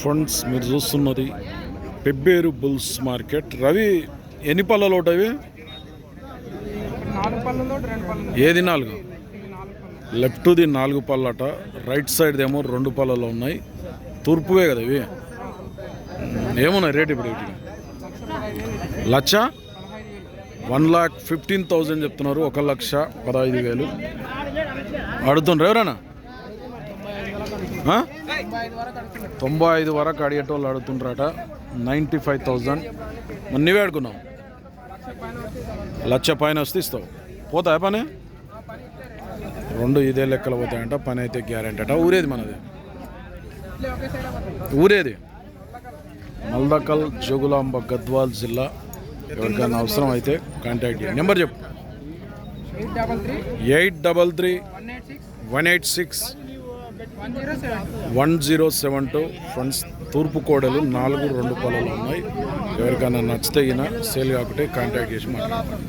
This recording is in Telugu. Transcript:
ఫ్రెండ్స్ మీరు చూస్తున్నది పెబ్బేరు బుల్స్ మార్కెట్. రవి ఎన్ని పళ్ళలు ఉంటాయి నాలుగు పళ్ళలో రెండు పళ్ళు ఏది నాలుగు? ఇది నాలుగు పళ్ళు లెఫ్ట్ది నాలుగు పళ్ళట రైట్ సైడ్ ఏమో రెండు పళ్ళలో ఉన్నాయి. తూర్పువే కదా ఇవి? ఏమున్నాయి రేట్ ఇప్పుడు వీటికి? Lakh? One lakh fifteen thousand చెప్తున్నారు ఒక లక్ష పదహైదు వేలు. అడుగుతుండ్రు ఎవరైనా? తొంభై ఐదు వరకు అడిగేటోళ్ళు అడుగుతుండ్రట నైంటీ ఫైవ్ థౌజండ్. మరి నువ్వే అడుగున్నావు లక్ష పైన వస్తే ఇస్తావు. పోతాయా పని? రెండు ఇదే లెక్కలు పోతాయంట పని అయితే గ్యారెంటీ అట. ఊరేది మనది? ఊరేది? మల్దకల్ జోగులాంబ గద్వాల్ జిల్లా. ఎవరికైనా అవసరం అయితే కాంటాక్ట్ చేయండి. నెంబర్ చెప్పు. Eight double three. One eight six. One zero seven two friends తూర్పు కోడలు నాలుగు రెండు పొలాలు ఉన్నాయి. ఎవరికైనా నచ్చితే అయినా సేల్ కాకుంటే కాంటాక్ట్ చేసి మాట్లాడతాను